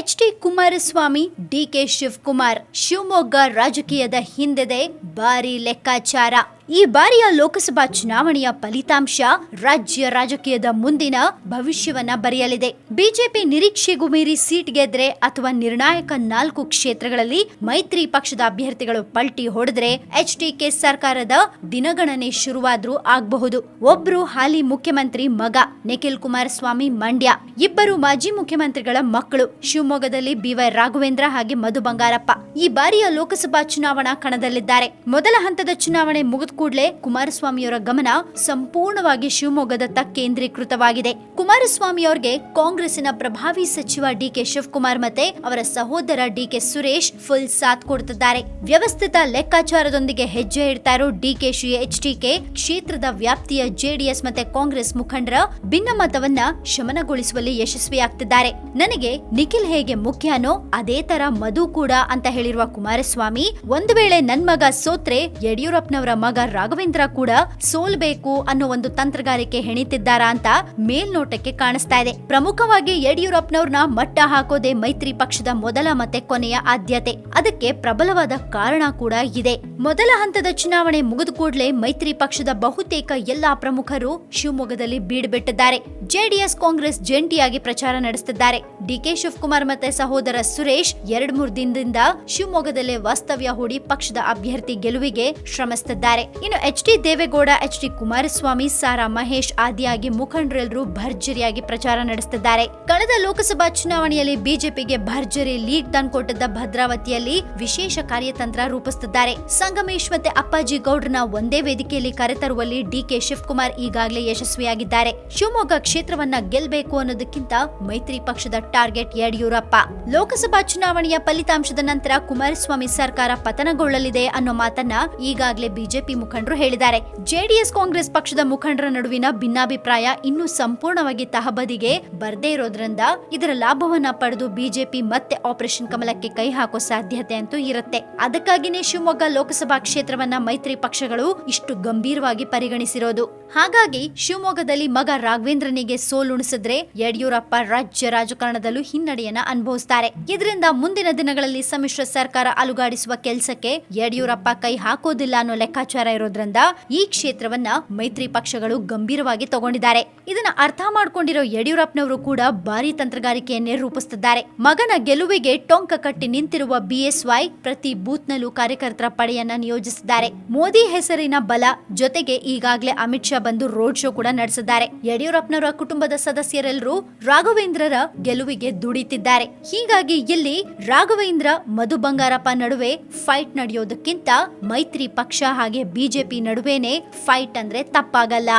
H D Kumaraswamy DK Shivakumar Shivamogga ರಾಜಕೀಯದ ಹಿಂದೆದೆ ಭಾರಿ ಲೆಕ್ಕಾಚಾರ. ಈ ಬಾರಿಯ ಲೋಕಸಭಾ ಚುನಾವಣೆಯ ಫಲಿತಾಂಶ ರಾಜ್ಯ ರಾಜಕೀಯದ ಮುಂದಿನ ಭವಿಷ್ಯವನ್ನ ಬರೆಯಲಿದೆ. ಬಿಜೆಪಿ ನಿರೀಕ್ಷೆಗೂ ಮೀರಿ ಸೀಟ್ ಗೆದ್ರೆ ಅಥವಾ ನಿರ್ಣಾಯಕ ನಾಲ್ಕು ಕ್ಷೇತ್ರಗಳಲ್ಲಿ ಮೈತ್ರಿ ಪಕ್ಷದ ಅಭ್ಯರ್ಥಿಗಳು ಪಲ್ಟಿ ಹೊಡೆದ್ರೆ ಎಚ್ ಡಿಕೆ ಸರ್ಕಾರದ ದಿನಗಣನೆ ಶುರುವಾದ್ರೂ ಆಗಬಹುದು. ಒಬ್ರು ಹಾಲಿ ಮುಖ್ಯಮಂತ್ರಿ ಮಗ ನಿಖಿಲ್ ಕುಮಾರಸ್ವಾಮಿ ಮಂಡ್ಯ, ಇಬ್ಬರು ಮಾಜಿ ಮುಖ್ಯಮಂತ್ರಿಗಳ ಮಕ್ಕಳು ಶಿವಮೊಗ್ಗದಲ್ಲಿ ಬಿವೈ ರಾಘವೇಂದ್ರ ಹಾಗೆ ಮಧು ಬಂಗಾರಪ್ಪ. ಈ ಬಾರಿಯ ಲೋಕಸಭಾ ಚುನಾವಣಾ ಕಣದಲ್ಲಿದ್ದಾರೆ. ಮೊದಲ ಹಂತದ ಚುನಾವಣೆ ಮುಗಿದ ಕೂಡಲೇ ಕುಮಾರಸ್ವಾಮಿಯವರ ಗಮನ ಸಂಪೂರ್ಣವಾಗಿ ಶಿವಮೊಗ್ಗದತ್ತ ಕೇಂದ್ರೀಕೃತವಾಗಿದೆ ಕುಮಾರಸ್ವಾಮಿ ಅವರಿಗೆ ಕಾಂಗ್ರೆಸ್ಸಿನ ಪ್ರಭಾವಿ ಸಚಿವ ಡಿಕೆ ಶಿವಕುಮಾರ್ ಮತ್ತೆ ಅವರ ಸಹೋದರ ಡಿಕೆ ಸುರೇಶ್ ಫುಲ್ ಸಾಥ್ ಕೊಡ್ತಿದ್ದಾರೆ. ವ್ಯವಸ್ಥಿತ ಲೆಕ್ಕಾಚಾರದೊಂದಿಗೆ ಹೆಜ್ಜೆ ಇಡ್ತಾ ಇರೋ ಡಿಕೆಶಿ ಕೆ ಕ್ಷೇತ್ರದ ವ್ಯಾಪ್ತಿಯ ಜೆಡಿಎಸ್ ಮತ್ತೆ ಕಾಂಗ್ರೆಸ್ ಮುಖಂಡರ ಭಿನ್ನಮತವನ್ನ ಶಮನಗೊಳಿಸುವಲ್ಲಿ ಯಶಸ್ವಿಯಾಗ್ತಿದ್ದಾರೆ. ನನಗೆ ನಿಖಿಲ್ ಹೇಗೆ ಮುಖ್ಯನೋ ಅದೇ ತರ ಮಧು ಕೂಡ ಅಂತ ಹೇಳಿರುವ ಕುಮಾರಸ್ವಾಮಿ, ಒಂದು ವೇಳೆ ನನ್ ಮಗ ಸೋತ್ರೆ ಯಡಿಯೂರಪ್ಪನವರ ಮಗ ರಾಘವೇಂದ್ರ ಕೂಡ ಸೋಲ್ಬೇಕು ಅನ್ನೋ ಒಂದು ತಂತ್ರಗಾರಿಕೆ ಹೆಣಿತಿದ್ದಾರಾ ಅಂತ ಮೇಲ್ನೋಟಕ್ಕೆ ಕಾಣಿಸ್ತಾ ಇದೆ. ಪ್ರಮುಖವಾಗಿ ಯಡಿಯೂರಪ್ಪನವ್ರನ್ನ ಮಟ್ಟ ಹಾಕೋದೇ ಮೈತ್ರಿ ಪಕ್ಷದ ಮೊದಲ ಮತ್ತೆ ಕೊನೆಯ ಆದ್ಯತೆ. ಅದಕ್ಕೆ ಪ್ರಬಲವಾದ ಕಾರಣ ಕೂಡ ಇದೆ. ಮೊದಲ ಹಂತದ ಚುನಾವಣೆ ಮುಗಿದ ಕೂಡಲೇ ಮೈತ್ರಿ ಪಕ್ಷದ ಬಹುತೇಕ ಎಲ್ಲಾ ಪ್ರಮುಖರು ಶಿವಮೊಗ್ಗದಲ್ಲಿ ಬೀಡುಬಿಟ್ಟಿದ್ದಾರೆ. ಜೆಡಿಎಸ್ ಕಾಂಗ್ರೆಸ್ ಜಂಟಿಯಾಗಿ ಪ್ರಚಾರ ನಡೆಸುತ್ತಿದ್ದಾರೆ ಡಿಕೆ ಶಿವಕುಮಾರ್ ಮತ್ತೆ ಸಹೋದರ ಸುರೇಶ್ ಎರಡ್ ಮೂರು ದಿನದಿಂದ ಶಿವಮೊಗ್ಗದಲ್ಲೇ ವಾಸ್ತವ್ಯ ಹೂಡಿ ಪಕ್ಷದ ಅಭ್ಯರ್ಥಿ ಗೆಲುವಿಗೆ ಶ್ರಮಿಸುತ್ತಿದ್ದಾರೆ ಇನ್ನು H D Deve Gowda, H D Kumaraswamy, Sara Mahesh ಆದಿಯಾಗಿ ಮುಖಂಡರೆಲ್ಲರೂ ಭರ್ಜರಿಯಾಗಿ ಪ್ರಚಾರ ನಡೆಸುತ್ತಿದ್ದಾರೆ. ಕಳೆದ ಲೋಕಸಭಾ ಚುನಾವಣೆಯಲ್ಲಿ ಬಿಜೆಪಿಗೆ ಭರ್ಜರಿ ಲೀಡ್ ತಂದ್ಕೊಟ್ಟಿದ್ದ ಭದ್ರಾವತಿಯಲ್ಲಿ ವಿಶೇಷ ಕಾರ್ಯತಂತ್ರ ರೂಪಿಸುತ್ತಿದ್ದಾರೆ. ಸಂಗಮೇಶ್ ಮತ್ತೆ ಅಪ್ಪಾಜಿ ಗೌಡ್ರನ್ನ ಒಂದೇ ವೇದಿಕೆಯಲ್ಲಿ ಕರೆತರುವಲ್ಲಿ ಡಿಕೆ ಶಿವಕುಮಾರ್ ಈಗಾಗಲೇ ಯಶಸ್ವಿಯಾಗಿದ್ದಾರೆ. ಶಿವಮೊಗ್ಗ ಕ್ಷೇತ್ರವನ್ನ ಗೆಲ್ಲಬೇಕು ಅನ್ನೋದಕ್ಕಿಂತ ಮೈತ್ರಿ ಪಕ್ಷದ ಟಾರ್ಗೆಟ್ ಯಡಿಯೂರಪ್ಪ. ಲೋಕಸಭಾ ಚುನಾವಣೆಯ ಫಲಿತಾಂಶದ ನಂತರ ಕುಮಾರಸ್ವಾಮಿ ಸರ್ಕಾರ ಪತನಗೊಳ್ಳಲಿದೆ ಅನ್ನೋ ಮಾತನ್ನ ಈಗಾಗಲೇ ಬಿಜೆಪಿ ಮುಖಂಡರು ಹೇಳಿದ್ದಾರೆ. ಜೆಡಿಎಸ್ ಕಾಂಗ್ರೆಸ್ ಪಕ್ಷದ ಮುಖಂಡರ ನಡುವಿನ ಭಿನ್ನಾಭಿಪ್ರಾಯ ಇನ್ನೂ ಸಂಪೂರ್ಣವಾಗಿ ತಹಬದಿಗೆ ಬರದೇ ಇರೋದ್ರಿಂದ ಇದರ ಲಾಭವನ್ನ ಪಡೆದು ಬಿಜೆಪಿ ಮತ್ತೆ ಆಪರೇಷನ್ ಕಮಲಕ್ಕೆ ಕೈ ಹಾಕೋ ಸಾಧ್ಯತೆ ಅಂತೂ ಇರುತ್ತೆ. ಅದಕ್ಕಾಗಿನೇ ಶಿವಮೊಗ್ಗ ಲೋಕಸಭಾ ಕ್ಷೇತ್ರವನ್ನ ಮೈತ್ರಿ ಪಕ್ಷಗಳು ಇಷ್ಟು ಗಂಭೀರವಾಗಿ ಪರಿಗಣಿಸಿರೋದು. ಹಾಗಾಗಿ ಶಿವಮೊಗ್ಗದಲ್ಲಿ ಮಗ ರಾಘವೇಂದ್ರನಿಗೆ ಸೋಲುಣಿಸಿದ್ರೆ ಯಡಿಯೂರಪ್ಪ ರಾಜ್ಯ ರಾಜಕಾರಣದಲ್ಲೂ ಹಿನ್ನಡೆಯನ್ನ ಅನುಭವಿಸ್ತಾರೆ. ಇದರಿಂದ ಮುಂದಿನ ದಿನಗಳಲ್ಲಿ ಸಮ್ಮಿಶ್ರ ಸರ್ಕಾರ ಅಲುಗಾಡಿಸುವ ಕೆಲಸಕ್ಕೆ ಯಡಿಯೂರಪ್ಪ ಕೈ ಹಾಕೋದಿಲ್ಲ ಅನ್ನೋ ಲೆಕ್ಕಾಚಾರ ಇರೋದ್ರಿಂದ ಈ ಕ್ಷೇತ್ರವನ್ನ ಮೈತ್ರಿ ಪಕ್ಷಗಳು ಗಂಭೀರವಾಗಿ ತಗೊಂಡಿದ್ದಾರೆ. ಇದನ್ನ ಅರ್ಥ ಮಾಡ್ಕೊಂಡಿರೋ ಯಡಿಯೂರಪ್ಪನವರು ಕೂಡ ಭಾರಿ ತಂತ್ರಗಾರಿಕೆಯನ್ನೇ ರೂಪಿಸುತ್ತಿದ್ದಾರೆ ಮಗನ ಗೆಲುವಿಗೆ ಟೊಂಕ ಕಟ್ಟಿ ನಿಂತಿರುವ ಬಿಎಸ್ವೈ ಪ್ರತಿ ಬೂತ್ನಲ್ಲೂ ಕಾರ್ಯಕರ್ತರ ಪಡೆಯನ್ನ ನಿಯೋಜಿಸಿದ್ದಾರೆ. ಮೋದಿ ಹೆಸರಿನ ಬಲ ಜೊತೆಗೆ ಈಗಾಗಲೇ ಅಮಿತ್ ಶಾ ಬಂದು ರೋಡ್ ಶೋ ಕೂಡ ನಡೆಸಿದ್ದಾರೆ. ಯಡಿಯೂರಪ್ಪನವರ ಕುಟುಂಬದ ಸದಸ್ಯರೆಲ್ಲರೂ ರಾಘವೇಂದ್ರರ ಗೆಲುವಿಗೆ ದುಡಿತಿದ್ದಾರೆ. ಹೀಗಾಗಿ ಇಲ್ಲಿ ರಾಘವೇಂದ್ರ ಮಧು ಬಂಗಾರಪ್ಪ ನಡುವೆ ಫೈಟ್ ನಡೆಯೋದಕ್ಕಿಂತ ಮೈತ್ರಿ ಪಕ್ಷ ಹಾಗೆ ಬಿಜೆಪಿ ನಡುವೆನೆ ಫೈಟ್ ಅಂದ್ರೆ ತಪ್ಪಾಗಲ್ಲ.